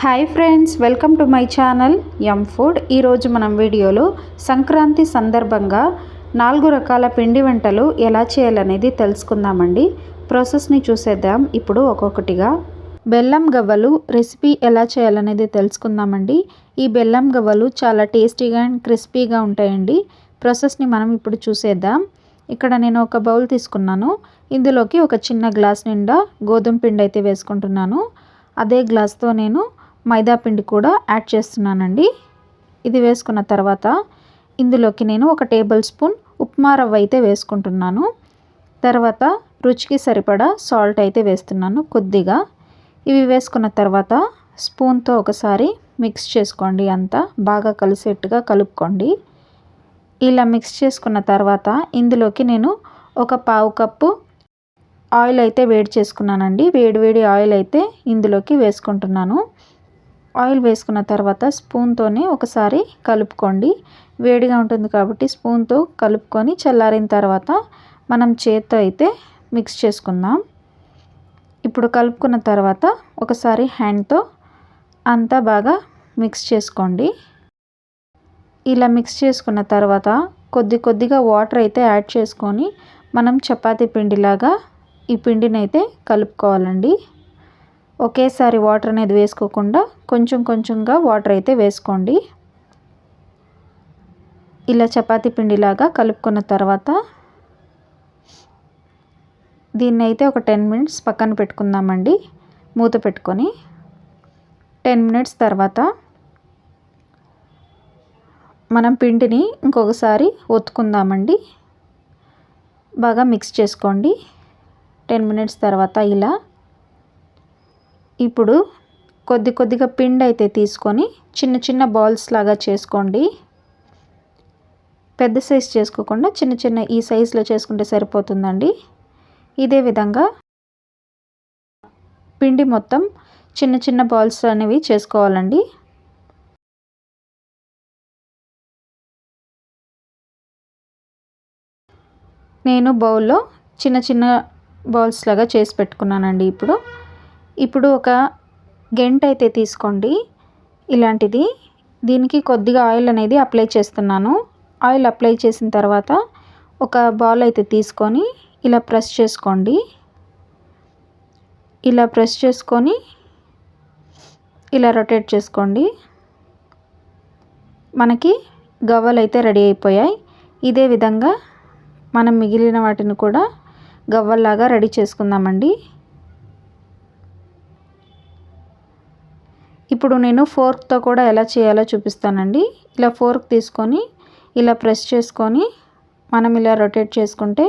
Hi friends welcome to my channel M food ఈరోజు మనం వీడియోలో సంక్రాంతి సందర్భంగా నాలుగు రకాల పిండి వంటలు ఎలా చేయాలనేది తెలుసుకుందామండి. ప్రాసెస్ని చూసేద్దాం. ఇప్పుడు ఒక్కొక్కటిగా బెల్లం గవ్వలు రెసిపీ ఎలా చేయాలనేది తెలుసుకుందామండి. ఈ బెల్లం గవ్వలు చాలా టేస్టీగా అండ్ క్రిస్పీగా ఉంటాయండి. ప్రాసెస్ని మనం ఇప్పుడు చూసేద్దాం. ఇక్కడ నేను ఒక బౌల్ తీసుకున్నాను. ఇందులోకి ఒక చిన్న గ్లాస్ నిండా గోధుమ పిండి అయితే వేసుకుంటున్నాను. అదే గ్లాస్తో నేను మైదా పిండి కూడా యాడ్ చేస్తున్నానండి. ఇది వేసుకున్న తర్వాత ఇందులోకి నేను ఒక టేబుల్ స్పూన్ ఉప్మా రవ్వ అయితే వేసుకుంటున్నాను. తర్వాత రుచికి సరిపడా సాల్ట్ అయితే వేస్తున్నాను కొద్దిగా. ఇవి వేసుకున్న తర్వాత స్పూన్తో ఒకసారి మిక్స్ చేసుకోండి అంతా బాగా కలిసేట్టుగా కలుపుకోండి. ఇలా మిక్స్ చేసుకున్న తర్వాత ఇందులోకి నేను ఒక పావు కప్పు ఆయిల్ అయితే వేడి చేసుకున్నానండి. వేడి వేడి ఆయిల్ అయితే ఇందులోకి వేసుకుంటున్నాను. ఆయిల్ వేసుకున్న తర్వాత స్పూన్తోనే ఒకసారి కలుపుకోండి. వేడిగా ఉంటుంది కాబట్టి స్పూన్తో కలుపుకొని చల్లారిన తర్వాత మనం చేత్తో అయితే మిక్స్ చేసుకుందాం. ఇప్పుడు కలుపుకున్న తర్వాత ఒకసారి హ్యాండ్తో అంతా బాగా మిక్స్ చేసుకోండి. ఇలా మిక్స్ చేసుకున్న తర్వాత కొద్ది కొద్దిగా వాటర్ అయితే యాడ్ చేసుకొని మనం చపాతీ పిండిలాగా ఈ పిండిని అయితే కలుపుకోవాలండి. ఒకేసారి వాటర్ అనేది వేసుకోకుండా కొంచెం కొంచెంగా వాటర్ అయితే వేసుకోండి. ఇలా చపాతీ పిండిలాగా కలుపుకున్న తర్వాత దీన్ని అయితే ఒక టెన్ మినిట్స్ పక్కన పెట్టుకుందామండి. మూత పెట్టుకొని టెన్ మినిట్స్ తర్వాత మనం పిండిని ఇంకొకసారి ఒత్తుకుందామండి. బాగా మిక్స్ చేసుకోండి. టెన్ మినిట్స్ తర్వాత ఇలా ఇప్పుడు కొద్ది కొద్దిగా పిండి అయితే తీసుకొని చిన్న చిన్న బాల్స్ లాగా చేసుకోండి. పెద్ద సైజ్ చేసుకోకుండా చిన్న చిన్న ఈ సైజులో చేసుకుంటే సరిపోతుందండి. ఇదే విధంగా పిండి మొత్తం చిన్న చిన్న బాల్స్ అనేవి చేసుకోవాలండి. నేను బౌల్లో చిన్న చిన్న బాల్స్ లాగా చేసి పెట్టుకున్నానండి ఇప్పుడు. ఇప్పుడు ఒక గెంట్ అయితే తీసుకోండి. ఇలాంటిది. దీనికి కొద్దిగా ఆయిల్ అనేది అప్లై చేస్తున్నాను. ఆయిల్ అప్లై చేసిన తర్వాత ఒక బాల్ అయితే తీసుకొని ఇలా ప్రెస్ చేసుకోండి. ఇలా ప్రెస్ చేసుకొని ఇలా రొటేట్ చేసుకోండి. మనకి గవ్వలు అయితే రెడీ అయిపోయాయి. ఇదే విధంగా మనం మిగిలిన వాటిని కూడా గవ్వల్లాగా రెడీ చేసుకుందామండి. ఇప్పుడు నేను ఫోర్క్తో కూడా ఎలా చేయాలో చూపిస్తానండి. ఇలా ఫోర్క్ తీసుకొని ఇలా ప్రెస్ చేసుకొని మనం ఇలా రొటేట్ చేసుకుంటే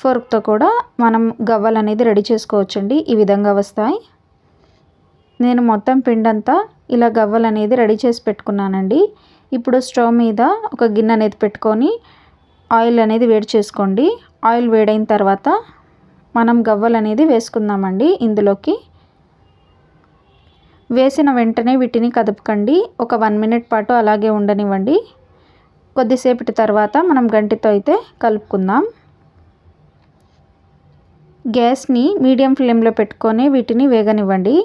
ఫోర్క్తో కూడా మనం గవ్వలు అనేది రెడీ చేసుకోవచ్చండి. ఈ విధంగా వస్తాయి. నేను మొత్తం పిండంతా ఇలా గవ్వలు అనేది రెడీ చేసి పెట్టుకున్నానండి. ఇప్పుడు స్టవ్ మీద ఒక గిన్నె అనేది పెట్టుకొని ఆయిల్ అనేది వేడి చేసుకోండి. ఆయిల్ వేడైన తర్వాత మనం గవ్వలు అనేది వేసుకుందామండి ఇందులోకి. వేసిన వెంటనే వీటిని కదపకండి. ఒక వన్ మినిట్ పాటు అలాగే ఉండనివ్వండి. కొద్దిసేపటి తర్వాత మనం గంటితో అయితే కలుపుకుందాం. గ్యాస్ని మీడియం ఫ్లేమ్లో పెట్టుకొని వీటిని వేగనివ్వండి.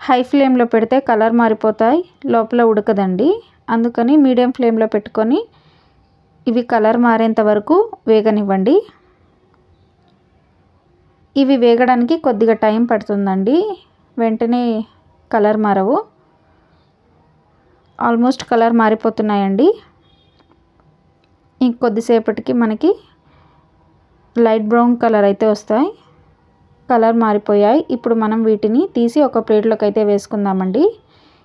హై ఫ్లేమ్లో పెడితే కలర్ మారిపోతాయి లోపల ఉడకదండి. అందుకని మీడియం ఫ్లేమ్లో పెట్టుకొని ఇవి కలర్ మారేంత వరకు వేగనివ్వండి. ఇవి వేగడానికి కొద్దిగా టైం పడుతుందండి. వెంటనే కలర్ మారవు. Almost colour మారిపోతున్నాయండి. ఇంకొద్దిసేపటికి మనకి లైట్ బ్రౌన్ కలర్ అయితే వస్తాయి. కలర్ మారిపోయాయి. ఇప్పుడు మనం వీటిని తీసి ఒక ప్లేట్లోకి అయితే వేసుకుందామండి.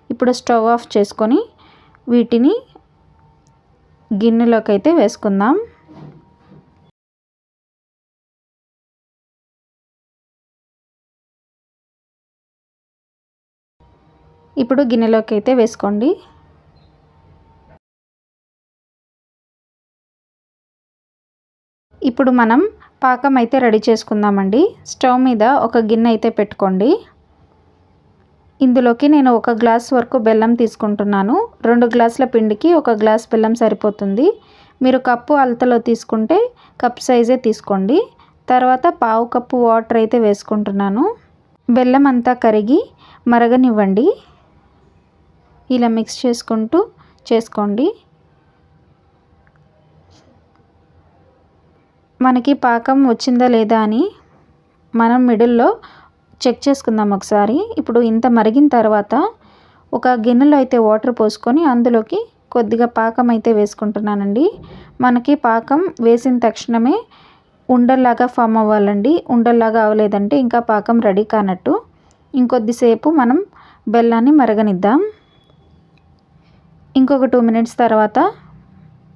ఇప్పుడు స్టవ్ ఆఫ్ చేసుకొని వీటిని గిన్నెలోకి అయితే వేసుకుందాం. ఇప్పుడు గిన్నెలోకి అయితే వేసుకోండి. ఇప్పుడు మనం పాకం అయితే రెడీ చేసుకుందామండి. స్టవ్ మీద ఒక గిన్నె అయితే పెట్టుకోండి. ఇందులోకి నేను ఒక గ్లాస్ వరకు బెల్లం తీసుకుంటున్నాను. రెండు గ్లాసుల పిండికి ఒక గ్లాస్ బెల్లం సరిపోతుంది. మీరు కప్పు అలతలో తీసుకుంటే కప్ సైజే తీసుకోండి. తర్వాత పావు కప్పు వాటర్ అయితే వేసుకుంటున్నాను. బెల్లం అంతా కరిగి మరగనివ్వండి. ఇలా మిక్స్ చేసుకుంటూ చేసుకోండి. మనకి పాకం వచ్చిందా లేదా అని మనం మిడిల్లో చెక్ చేసుకుందాం ఒకసారి. ఇప్పుడు ఇంత మరిగిన తర్వాత ఒక గిన్నెలో అయితే వాటర్ పోసుకొని అందులోకి కొద్దిగా పాకం అయితే వేసుకుంటున్నానండి. మనకి పాకం వేసిన తక్షణమే ఉండల్లాగా ఫామ్ అవ్వాలండి. ఉండల్లాగా అవ్వలేదంటే ఇంకా పాకం రెడీ కానట్టు. ఇంకొద్దిసేపు మనం బెల్లాన్ని మరగనిద్దాం. ఇంకొక టూ మినిట్స్ తర్వాత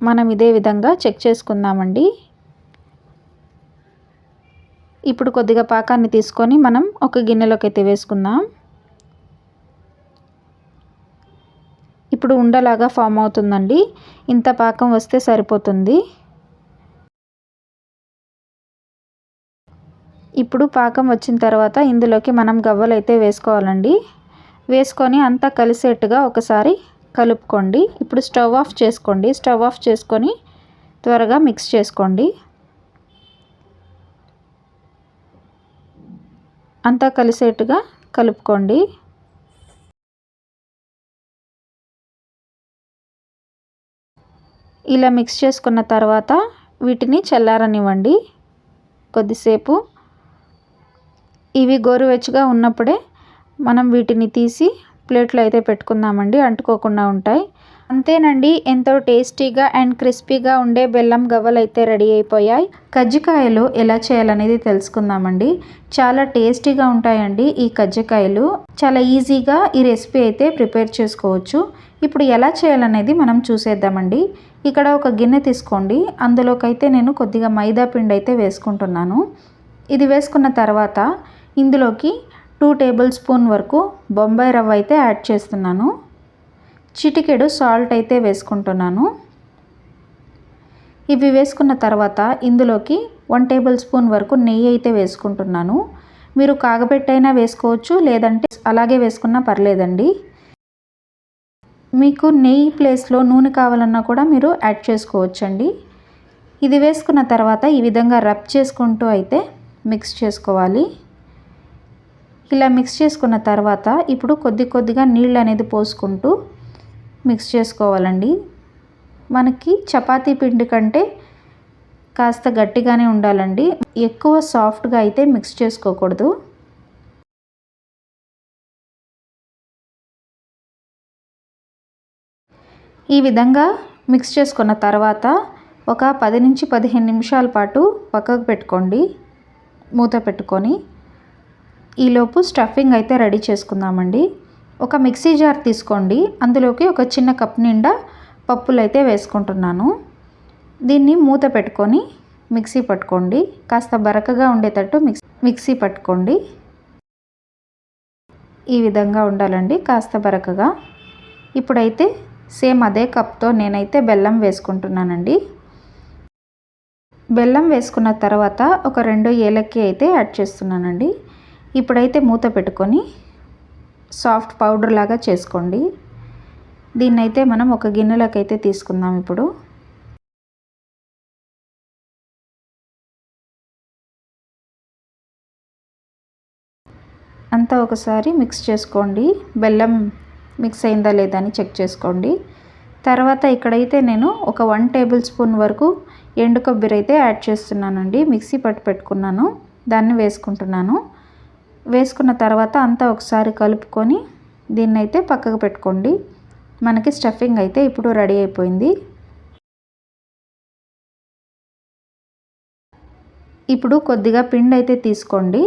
మనం ఇదే విధంగా చెక్ చేసుకుందామండి. ఇప్పుడు కొద్దిగా పాకాన్ని తీసుకొని మనం ఒక గిన్నెలోకి అయితే వేసుకుందాం. ఇప్పుడు ఉండలాగా ఫామ్ అవుతుందండి. ఇంత పాకం వస్తే సరిపోతుంది. ఇప్పుడు పాకం వచ్చిన తర్వాత ఇందులోకి మనం గవ్వలు అయితే వేసుకోవాలండి. వేసుకొని అంతా కలిసేట్టుగా ఒకసారి కలుపుకోండి. ఇప్పుడు స్టవ్ ఆఫ్ చేసుకోండి. స్టవ్ ఆఫ్ చేసుకొని త్వరగా మిక్స్ చేసుకోండి. అంతా కలిసేట్టుగా కలుపుకోండి. ఇలా మిక్స్ చేసుకున్న తర్వాత వీటిని చల్లారనివ్వండి. కొద్దిసేపు. ఇవి గోరువెచ్చగా ఉన్నప్పుడే మనం వీటిని తీసి ప్లేట్లో అయితే పెట్టుకుందామండి అంటుకోకుండా ఉంటాయి. అంతేనండి ఎంతో టేస్టీగా అండ్ క్రిస్పీగా ఉండే బెల్లం గవ్వలు అయితే రెడీ అయిపోయాయి. కజ్జికాయలు ఎలా చేయాలనేది తెలుసుకుందామండి. చాలా టేస్టీగా ఉంటాయండి ఈ కజ్జికాయలు. చాలా ఈజీగా ఈ రెసిపీ అయితే ప్రిపేర్ చేసుకోవచ్చు. ఇప్పుడు ఎలా చేయాలనేది మనం చూసేద్దామండి. ఇక్కడ ఒక గిన్నె తీసుకోండి. అందులోకైతే నేను కొద్దిగా మైదా పిండి అయితే వేసుకుంటున్నాను. ఇది వేసుకున్న తర్వాత ఇందులోకి టూ టేబుల్ స్పూన్ వరకు బొంబాయి రవ్వ అయితే యాడ్ చేస్తున్నాను. చిటికెడు సాల్ట్ అయితే వేసుకుంటున్నాను. ఇవి వేసుకున్న తర్వాత ఇందులోకి వన్ టేబుల్ స్పూన్ వరకు నెయ్యి అయితే వేసుకుంటున్నాను. మీరు కాగబెట్టైనా వేసుకోవచ్చు లేదంటే అలాగే వేసుకున్నా పర్లేదండి. మీకు నెయ్యి ప్లేస్లో నూనె కావాలన్నా కూడా మీరు యాడ్ చేసుకోవచ్చండి. ఇది వేసుకున్న తర్వాత ఈ విధంగా రబ్ చేసుకుంటూ అయితే మిక్స్ చేసుకోవాలి. ఇలా మిక్స్ చేసుకున్న తర్వాత ఇప్పుడు కొద్ది కొద్దిగా నీళ్ళు అనేది పోసుకుంటూ మిక్స్ చేసుకోవాలండి. మనకి చపాతీ పిండి కంటే కాస్త గట్టిగానే ఉండాలండి. ఎక్కువ సాఫ్ట్గా అయితే మిక్స్ చేసుకోకూడదు. ఈ విధంగా మిక్స్ చేసుకున్న తర్వాత ఒక పది నుంచి పదిహేను నిమిషాల పాటు పక్కకు పెట్టుకోండి. మూత పెట్టుకొని ఈలోపు స్టఫింగ్ అయితే రెడీ చేసుకుందామండి. ఒక మిక్సీ జార్ తీసుకోండి. అందులోకి ఒక చిన్న కప్ నిండా పప్పులు అయితే వేసుకుంటున్నాను. దీన్ని మూత పెట్టుకొని మిక్సీ పట్టుకోండి. కాస్త బరకగా ఉండేటట్టు మిక్స్ మిక్సీ పట్టుకోండి. ఈ విధంగా ఉండాలండి. కాస్త బరకగా. ఇప్పుడైతే సేమ్ అదే కప్తో నేనైతే బెల్లం వేసుకుంటున్నానండి. బెల్లం వేసుకున్న తర్వాత ఒక రెండు ఏలక్కి అయితే యాడ్ చేస్తున్నానండి. ఇప్పుడైతే మూత పెట్టుకొని సాఫ్ట్ పౌడర్ లాగా చేసుకోండి. దీన్ని అయితే మనం ఒక గిన్నెలోకైతే అయితే తీసుకుందాం ఇప్పుడు. అంతా ఒకసారి మిక్స్ చేసుకోండి. బెల్లం మిక్స్ అయిందా లేదా అని చెక్ చేసుకోండి. తర్వాత ఇక్కడైతే నేను ఒక వన్ టేబుల్ స్పూన్ వరకు ఎండు కొబ్బరి అయితే యాడ్ చేస్తున్నానండి. మిక్సీ పట్టు పెట్టుకున్నాను. దాన్ని వేసుకుంటున్నాను. వేసుకున్న తర్వాత అంతా ఒకసారి కలుపుకొని దీన్ని అయితే పక్కకు పెట్టుకోండి. మనకి స్టఫింగ్ అయితే ఇప్పుడు రెడీ అయిపోయింది. ఇప్పుడు కొద్దిగా పిండి అయితే తీసుకోండి.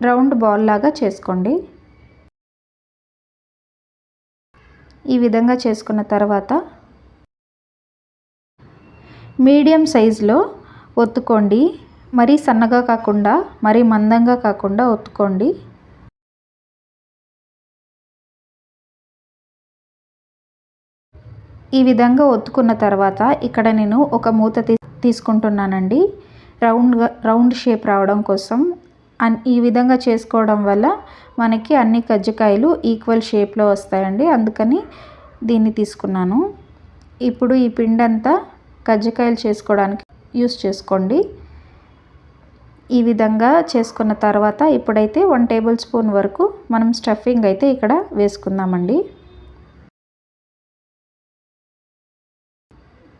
రౌండ్ బాల్ లాగా చేసుకోండి. ఈ విధంగా చేసుకున్న తర్వాత మీడియం సైజులో ఒత్తుకోండి. మరీ సన్నగా కాకుండా మరీ మందంగా కాకుండా ఒత్తుకోండి. ఈ విధంగా ఒత్తుకున్న తర్వాత ఇక్కడ నేను ఒక మూత తీ తీసుకుంటున్నానండి. రౌండ్గా రౌండ్ షేప్ రావడం కోసం. అన్ ఈ విధంగా చేసుకోవడం వల్ల మనకి అన్ని కజ్జికాయలు ఈక్వల్ షేప్లో వస్తాయండి. అందుకని దీన్ని తీసుకున్నాను. ఇప్పుడు ఈ పిండి అంతా కజ్జికాయలు చేసుకోవడానికి యూస్ చేసుకోండి. ఈ విధంగా చేసుకున్న తర్వాత ఇప్పుడైతే వన్ టేబుల్ స్పూన్ వరకు మనం స్టఫింగ్ అయితే ఇక్కడ వేసుకుందామండి.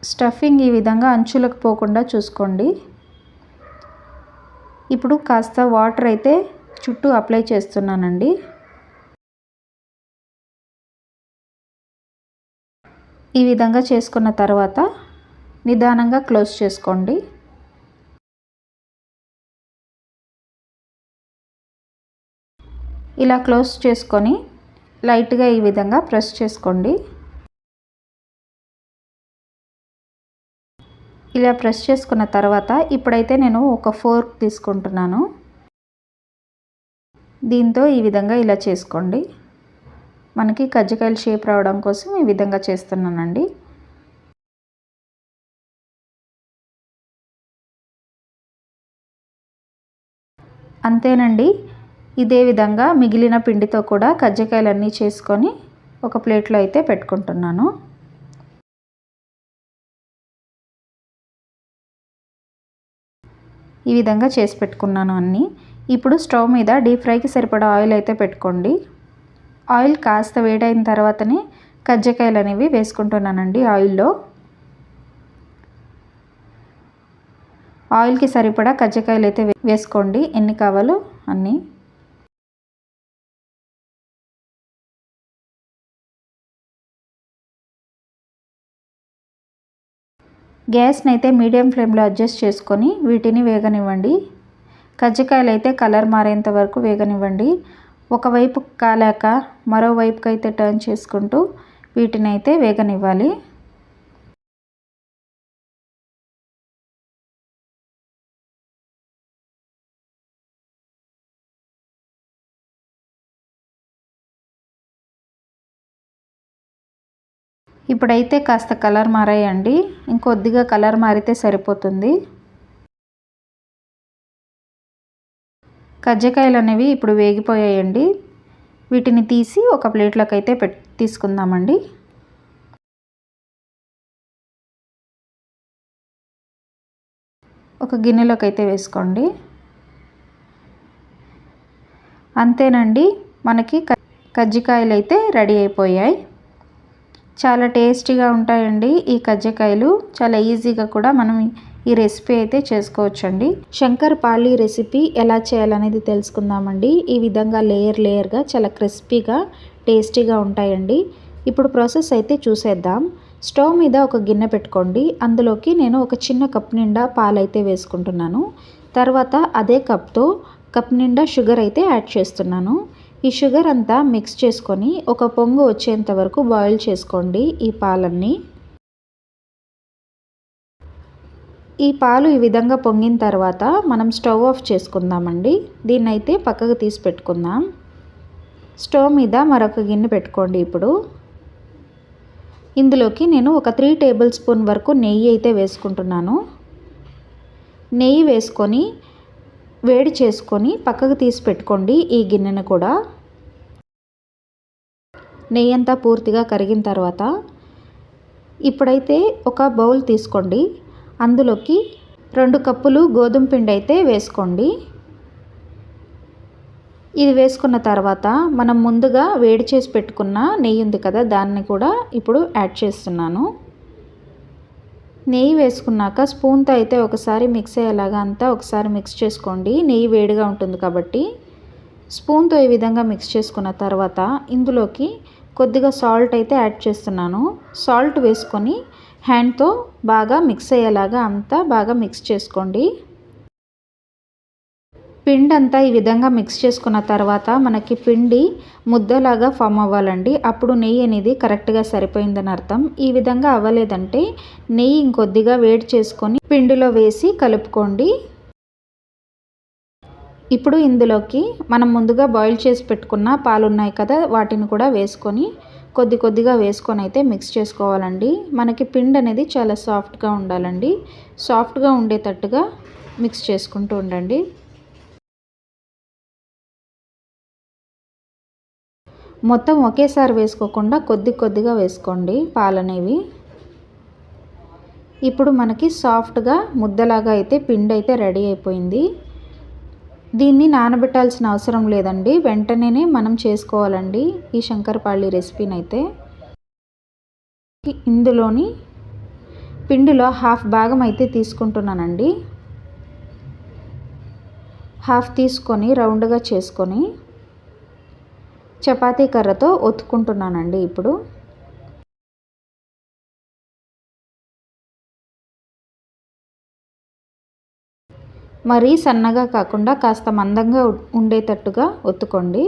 స్టఫింగ్ ఈ విధంగా అంచులకు పోకుండా చూసుకోండి. ఇప్పుడు కాస్త వాటర్ అయితే చుట్టూ అప్లై చేస్తున్నానండి. ఈ విధంగా చేసుకున్న తర్వాత నిదానంగా క్లోజ్ చేసుకోండి. ఇలా క్లోజ్ చేసుకొని లైట్గా ఈ విధంగా ప్రెస్ చేసుకోండి. ఇలా ప్రెస్ చేసుకున్న తర్వాత ఇప్పుడైతే నేను ఒక ఫోర్క్ తీసుకుంటున్నాను. దీంతో ఈ విధంగా ఇలా చేసుకోండి. మనకి కజ్జికాయలు షేప్ రావడం కోసం ఈ విధంగా చేస్తున్నానండి. అంతేనండి. ఇదే విధంగా మిగిలిన పిండితో కూడా కజ్జికాయలన్నీ చేసుకొని ఒక ప్లేట్లో అయితే పెట్టుకుంటున్నాను. ఈ విధంగా చేసి పెట్టుకున్నాను అన్నీ. ఇప్పుడు స్టవ్ మీద డీప్ ఫ్రైకి సరిపడా ఆయిల్ అయితే పెట్టుకోండి. ఆయిల్ కాస్త వేడైన తర్వాతనే కజ్జికాయలు అనేవి వేసుకుంటున్నానండి ఆయిల్లో. ఆయిల్కి సరిపడా కజ్జికాయలు అయితే వేసుకోండి. ఎన్ని కావాలో అన్నీ. గ్యాస్ని అయితే మీడియం ఫ్లేమ్లో అడ్జస్ట్ చేసుకొని వీటిని వేగనివ్వండి. కజ్జికాయలు అయితే కలర్ మారేంత వరకు వేగనివ్వండి. ఒకవైపు కాలాక మరోవైపుకి అయితే టర్న్ చేసుకుంటూ వీటిని అయితే వేగనివ్వాలి. ఇప్పుడైతే కాస్త కలర్ మారాయండి. ఇంకొద్దిగా కలర్ మారితే సరిపోతుంది. కజ్జికాయలు అనేవి ఇప్పుడు వేగిపోయాయండి. వీటిని తీసి ఒక ప్లేట్లోకి అయితే పెట్ తీసుకుందామండి. ఒక గిన్నెలోకి అయితే వేసుకోండి. అంతేనండి మనకి కజ్జికాయలు అయితే రెడీ అయిపోయాయి. చాలా టేస్టీగా ఉంటాయండి ఈ కజ్జికాయలు. చాలా ఈజీగా కూడా మనం ఈ రెసిపీ అయితే చేసుకోవచ్చండి. శంకర్ పాలి రెసిపీ ఎలా చేయాలనేది తెలుసుకుందామండి. ఈ విధంగా లేయర్ లేయర్గా చాలా క్రిస్పీగా టేస్టీగా ఉంటాయండి. ఇప్పుడు ప్రాసెస్ అయితే చూసేద్దాం. స్టవ్ మీద ఒక గిన్నె పెట్టుకోండి. అందులోకి నేను ఒక చిన్న కప్ నిండా పాలైతే వేసుకుంటున్నాను. తర్వాత అదే కప్తో కప్ నిండా షుగర్ అయితే యాడ్ చేస్తున్నాను. ఈ షుగర్ అంతా మిక్స్ చేసుకొని ఒక పొంగు వచ్చేంత వరకు బాయిల్ చేసుకోండి ఈ పాలన్నీ. ఈ పాలు ఈ విధంగా పొంగిన తర్వాత మనం స్టవ్ ఆఫ్ చేసుకుందామండి. దీన్ని అయితే పక్కకు తీసి పెట్టుకుందాం. స్టవ్ మీద మరొక గిన్నె పెట్టుకోండి ఇప్పుడు. ఇందులోకి నేను ఒక త్రీ టేబుల్ స్పూన్ వరకు నెయ్యి అయితే వేసుకుంటున్నాను. నెయ్యి వేసుకొని వేడి చేసుకొని పక్కకు తీసి పెట్టుకోండి ఈ గిన్నెను కూడా. నెయ్యి అంతా పూర్తిగా కరిగిన తర్వాత ఇప్పుడైతే ఒక బౌల్ తీసుకోండి. అందులోకి రెండు కప్పులు గోధుమ పిండి అయితే వేసుకోండి. ఇది వేసుకున్న తర్వాత మనం ముందుగా వేడి చేసి పెట్టుకున్న నెయ్యి ఉంది కదా దాన్ని కూడా ఇప్పుడు యాడ్ చేస్తున్నాను. నెయ్యి వేసుకున్నాక స్పూన్తో అయితే ఒకసారి మిక్స్ అయ్యేలాగా అంతా ఒకసారి మిక్స్ చేసుకోండి. నెయ్యి వేడిగా ఉంటుంది కాబట్టి స్పూన్తో ఈ విధంగా మిక్స్ చేసుకున్న తర్వాత ఇందులోకి కొద్దిగా సాల్ట్ అయితే యాడ్ చేస్తున్నాను. సాల్ట్ వేసుకొని హ్యాండ్తో బాగా మిక్స్ అయ్యేలాగా అంతా బాగా మిక్స్ చేసుకోండి. పిండి అంతా ఈ విధంగా మిక్స్ చేసుకున్న తర్వాత మనకి పిండి ముద్దలాగా ఫామ్ అవ్వాలండి. అప్పుడు నెయ్యి అనేది కరెక్ట్గా సరిపోయిందని అర్థం. ఈ విధంగా అవ్వలేదంటే నెయ్యి ఇంకొద్దిగా వేడి చేసుకొని పిండిలో వేసి కలుపుకోండి. ఇప్పుడు ఇందులోకి మనం ముందుగా బాయిల్ చేసి పెట్టుకున్న పాలు ఉన్నాయి కదా వాటిని కూడా వేసుకొని కొద్ది కొద్దిగా వేసుకొని అయితే మిక్స్ చేసుకోవాలండి. మనకి పిండి అనేది చాలా సాఫ్ట్గా ఉండాలండి. సాఫ్ట్గా ఉండేటట్టుగా మిక్స్ చేసుకుంటూ ఉండండి. మొత్తం ఒకేసారి వేసుకోకుండా కొద్ది కొద్దిగా వేసుకోండి పాలనేవి. ఇప్పుడు మనకి సాఫ్ట్గా ముద్దలాగా అయితే పిండి అయితే రెడీ అయిపోయింది. దీన్ని నానబెట్టాల్సిన అవసరం లేదండి. వెంటనే మనం చేసుకోవాలండి ఈ శంకరపాళి రెసిపీని అయితే ఇందులోని పిండిలో హాఫ్ భాగం అయితే తీసుకుంటున్నానండి. హాఫ్ తీసుకొని రౌండ్గా చేసుకొని చపాతీ కర్రతో ఒత్తుకుంటున్నానండి ఇప్పుడు. మరీ సన్నగా కాకుండా కాస్త మందంగా ఉండేటట్టుగా ఒత్తుకోండి.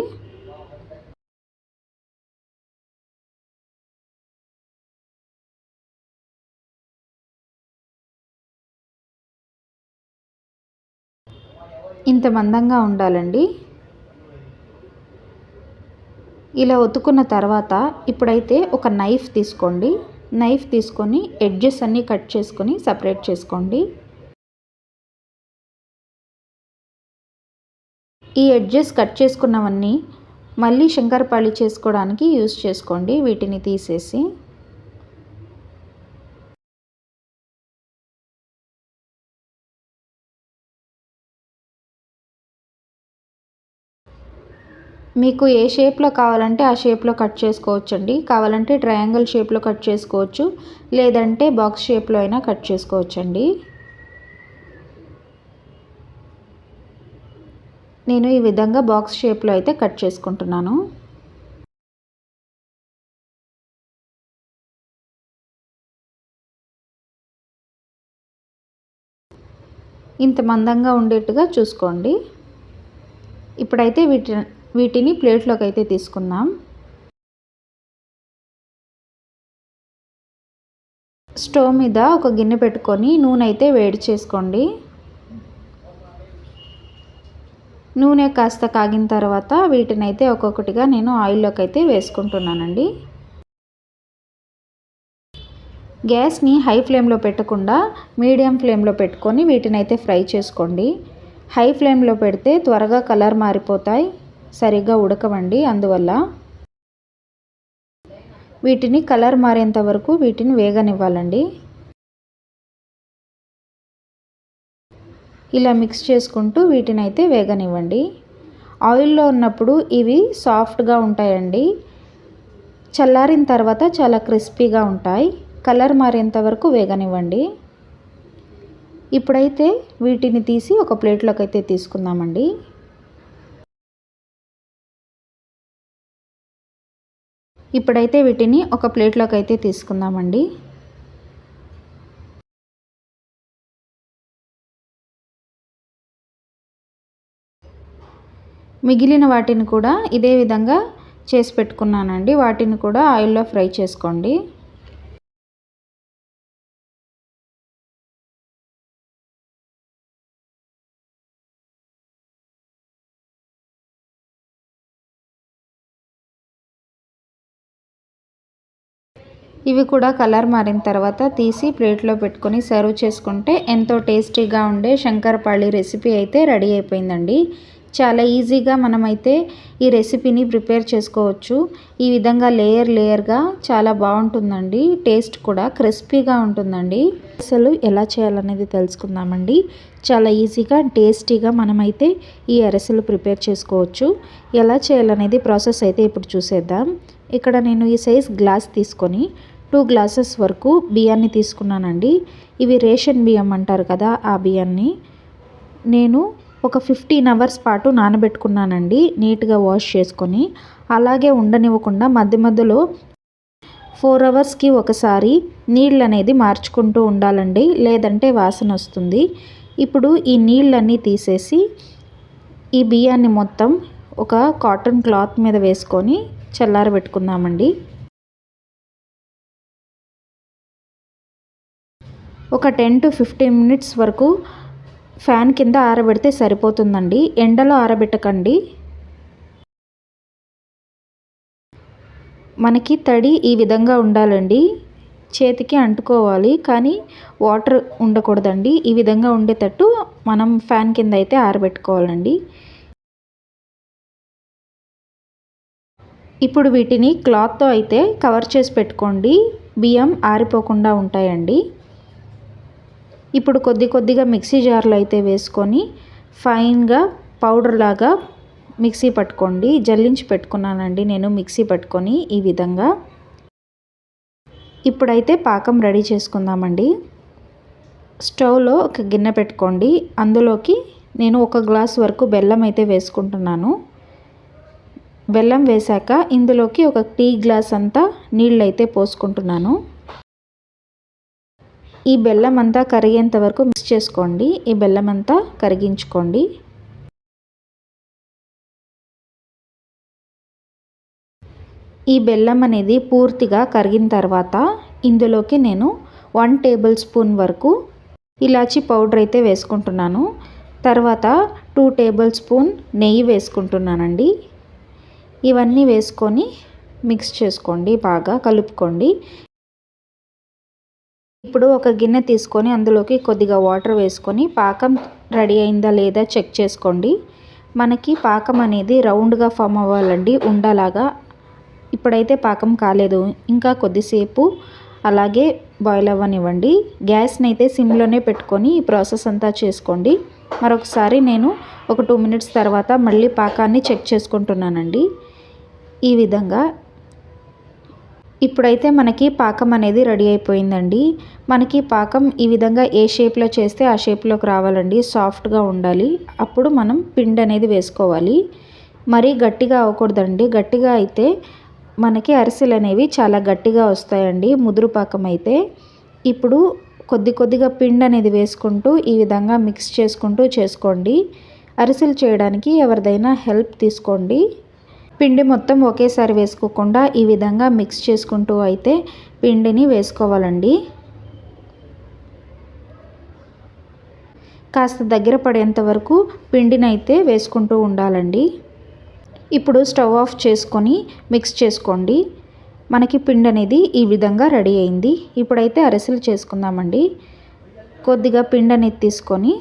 ఇంత మందంగా ఉండాలండి. ఇలా ఒత్తుకున్న తర్వాత ఇప్పుడైతే ఒక నైఫ్ తీసుకోండి. నైఫ్ తీసుకొని ఎడ్జెస్ అన్నీ కట్ చేసుకొని సపరేట్ చేసుకోండి. ఈ ఎడ్జెస్ కట్ చేసుకున్నవన్నీ మళ్ళీ శంకరపాళి చేసుకోవడానికి యూస్ చేసుకోండి. వీటిని తీసేసి మీకు ఏ షేప్లో కావాలంటే ఆ షేప్లో కట్ చేసుకోవచ్చండి. కావాలంటే ట్రయాంగిల్ షేప్లో కట్ చేసుకోవచ్చు. లేదంటే బాక్స్ షేప్లో అయినా కట్ చేసుకోవచ్చండి. నేను ఈ విధంగా బాక్స్ షేప్లో అయితే కట్ చేసుకుంటున్నాను. ఇంత మందంగా ఉండేట్టుగా చూసుకోండి. ఇప్పుడైతే వీటి వీటిని ప్లేట్లోకి అయితే తీసుకుందాం. స్టవ్ మీద ఒక గిన్నె పెట్టుకొని నూనె అయితే వేడి చేసుకోండి. నూనె కాస్త కాగిన తర్వాత వీటిని అయితే ఒక్కొక్కటిగా నేను ఆయిల్లోకి అయితే వేసుకుంటున్నానండి. గ్యాస్ని హై ఫ్లేమ్లో పెట్టకుండా మీడియం ఫ్లేమ్లో పెట్టుకొని వీటిని అయితే ఫ్రై చేసుకోండి. హై ఫ్లేమ్లో పెడితే త్వరగా కలర్ మారిపోతాయి. సరిగ్గా ఉడకవండి. అందువల్ల వీటిని కలర్ మారేంత వరకు వీటిని వేగనివ్వాలండి. ఇలా మిక్స్ చేసుకుంటూ వీటిని అయితే వేగనివ్వండి. ఆయిల్లో ఉన్నప్పుడు ఇవి సాఫ్ట్గా ఉంటాయండి. చల్లారిన తర్వాత చాలా క్రిస్పీగా ఉంటాయి. కలర్ మారేంత వరకు వేగనివ్వండి. ఇప్పుడైతే వీటిని తీసి ఒక ప్లేట్లోకి అయితే తీసుకుందామండి. ఇప్పుడైతే వీటిని ఒక ప్లేట్లోకి అయితే తీసుకుందామండి. మిగిలిన వాటిని కూడా ఇదే విధంగా చేసి పెట్టుకున్నానండి. వాటిని కూడా ఆయిల్లో ఫ్రై చేసుకోండి. ఇవి కూడా కలర్ మారిన తర్వాత తీసి ప్లేట్లో పెట్టుకొని సర్వ్ చేసుకుంటే ఎంతో టేస్టీగా ఉండే శంకరపాళి రెసిపీ అయితే రెడీ అయిపోయిందండి. చాలా ఈజీగా మనమైతే ఈ రెసిపీని ప్రిపేర్ చేసుకోవచ్చు. ఈ విధంగా లేయర్ లేయర్గా చాలా బాగుంటుందండి. టేస్ట్ కూడా క్రిస్పీగా ఉంటుందండి. అసలు ఎలా చేయాలనేది తెలుసుకుందామండి. చాలా ఈజీగా టేస్టీగా మనమైతే ఈ అరిసెలు ప్రిపేర్ చేసుకోవచ్చు. ఎలా చేయాలనేది ప్రాసెస్ అయితే ఇప్పుడు చూసేద్దాం. ఇక్కడ నేను ఈ సైజ్ గ్లాస్ తీసుకొని టూ గ్లాసెస్ వరకు బియ్యాన్ని తీసుకున్నానండి. ఇవి రేషన్ బియ్యం అంటారు కదా ఆ బియ్యాన్ని. నేను ఒక ఫిఫ్టీన్ అవర్స్ పాటు నానబెట్టుకున్నానండి నీట్గా వాష్ చేసుకొని. అలాగే ఉండనివ్వకుండా మధ్య మధ్యలో ఫోర్ అవర్స్కి ఒకసారి నీళ్ళు అనేది మార్చుకుంటూ ఉండాలండి లేదంటే వాసన వస్తుంది. ఇప్పుడు ఈ నీళ్ళన్నీ తీసేసి ఈ బియ్యాన్ని మొత్తం ఒక కాటన్ క్లాత్ మీద వేసుకొని చల్లారబెట్టుకుందామండి. ఒక టెన్ టు ఫిఫ్టీన్ మినిట్స్ వరకు ఫ్యాన్ కింద ఆరబెడితే సరిపోతుందండి. ఎండలో ఆరబెట్టకండి. మనకి తడి ఈ విధంగా ఉండాలండి. చేతికి అంటుకోవాలి కానీ వాటర్ ఉండకూడదండి. ఈ విధంగా ఉండేటట్టు మనం ఫ్యాన్ కింద అయితే ఆరబెట్టుకోవాలండి. ఇప్పుడు వీటిని క్లాత్తో అయితే కవర్ చేసి పెట్టుకోండి. బియ్యం ఆరిపోకుండా ఉంటాయండి. ఇప్పుడు కొద్ది కొద్దిగా మిక్సీ జార్లో అయితే వేసుకొని ఫైన్గా పౌడర్ లాగా మిక్సీ పట్టుకోండి. జల్లించి పెట్టుకున్నానండి. నేను మిక్సీ పట్టుకొని ఈ విధంగా. ఇప్పుడైతే పాకం రెడీ చేసుకుందామండి. స్టవ్లో ఒక గిన్నె పెట్టుకోండి. అందులోకి నేను ఒక గ్లాస్ వరకు బెల్లం అయితే వేసుకుంటున్నాను. బెల్లం వేశాక ఇందులోకి ఒక టీ గ్లాస్ అంతా నీళ్ళు అయితే పోసుకుంటున్నాను. ఈ బెల్లం అంతా కరిగేంత వరకు మిక్స్ చేసుకోండి. ఈ బెల్లం అంతా కరిగించుకోండి. ఈ బెల్లం అనేది పూర్తిగా కరిగిన తర్వాత ఇందులోకి నేను వన్ టేబుల్ స్పూన్ వరకు ఇలాచి పౌడర్ అయితే వేసుకుంటున్నాను. తర్వాత టూ టేబుల్ స్పూన్ నెయ్యి వేసుకుంటున్నానండి. ఇవన్నీ వేసుకొని మిక్స్ చేసుకోండి బాగా కలుపుకోండి. ఇప్పుడు ఒక గిన్నె తీసుకొని అందులోకి కొద్దిగా వాటర్ వేసుకొని పాకం రెడీ అయిందా లేదా చెక్ చేసుకోండి. మనకి పాకం అనేది రౌండ్గా ఫామ్ అవ్వాలండి ఉండలాగా. ఇప్పుడైతే పాకం కాలేదు. ఇంకా కొద్దిసేపు అలాగే బాయిల్ అవ్వనివ్వండి. గ్యాస్ని అయితే సిమ్లోనే పెట్టుకొని ఈ ప్రాసెస్ అంతా చేసుకోండి. మరొకసారి నేను ఒక టూ మినిట్స్ తర్వాత మళ్ళీ పాకాన్ని చెక్ చేసుకుంటున్నానండి. ఈ విధంగా ఇప్పుడైతే మనకి పాకం అనేది రెడీ అయిపోయిందండి. మనకి పాకం ఈ విధంగా ఏ షేప్లో చేస్తే ఆ షేప్లోకి రావాలండి. సాఫ్ట్గా ఉండాలి. అప్పుడు మనం పిండి అనేది వేసుకోవాలి. మరీ గట్టిగా అవ్వకూడదండి. గట్టిగా అయితే మనకి అరిసెలు అనేవి చాలా గట్టిగా వస్తాయండి. ముదురు పాకం అయితే. ఇప్పుడు కొద్ది కొద్దిగా పిండి అనేది వేసుకుంటూ ఈ విధంగా మిక్స్ చేసుకుంటూ చేసుకోండి. అరిసెలు చేయడానికి ఎవరిదైనా హెల్ప్ తీసుకోండి. పిండి మొత్తం ఒకేసారి వేసుకోకుండా ఈ విధంగా మిక్స్ చేసుకుంటూ అయితే పిండిని వేసుకోవాలండి. కాస్త దగ్గర పడేంత వరకు పిండిని అయితే వేసుకుంటూ ఉండాలండి. ఇప్పుడు స్టవ్ ఆఫ్ చేసుకొని మిక్స్ చేసుకోండి. మనకి పిండి అనేది ఈ విధంగా రెడీ అయింది. ఇప్పుడైతే అరిసెలు చేసుకుందామండి. కొద్దిగా పిండి అనేది తీసుకొని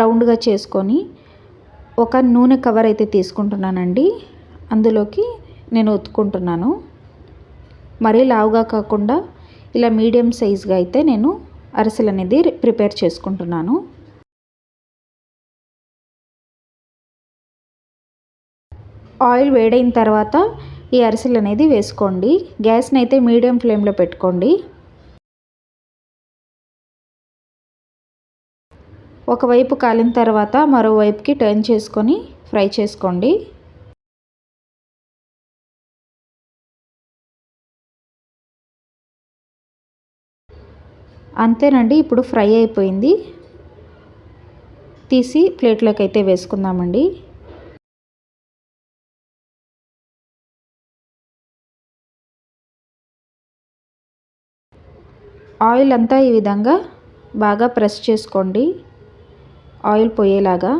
రౌండ్గా చేసుకొని ఒక నూనె కవర్ అయితే తీసుకుంటున్నానండి. అందులోకి నేను ఒత్తుకుంటున్నాను. మరీ లావుగా కాకుండా ఇలా మీడియం సైజ్గా అయితే నేను అరిసెలు అనేది ప్రిపేర్ చేసుకుంటున్నాను. ఆయిల్ వేడైన తర్వాత ఈ అరిసెలు అనేది వేసుకోండి. గ్యాస్ని అయితే మీడియం ఫ్లేమ్లో పెట్టుకోండి. ఒకవైపు కాలిన తర్వాత మరోవైపుకి టర్న్ చేసుకొని ఫ్రై చేసుకోండి. అంతేనండి ఇప్పుడు ఫ్రై అయిపోయింది. తీసి ప్లేట్లోకి అయితే వేసుకుందామండి. ఆయిల్ అంతా ఈ విధంగా బాగా ప్రెస్ చేసుకోండి. ఆయిల్ పోయేలాగా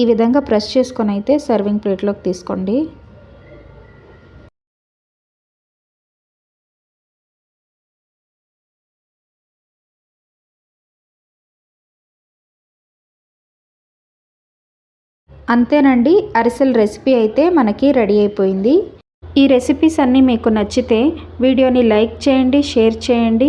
ఈ విధంగా ప్రెస్ చేసుకొని అయితే సర్వింగ్ ప్లేట్లోకి తీసుకోండి. అంతేనండి అరిసెల రెసిపీ అయితే మనకి రెడీ అయిపోయింది. ఈ రెసిపీస్ అన్నీ మీకు నచ్చితే వీడియోని లైక్ చేయండి షేర్ చేయండి.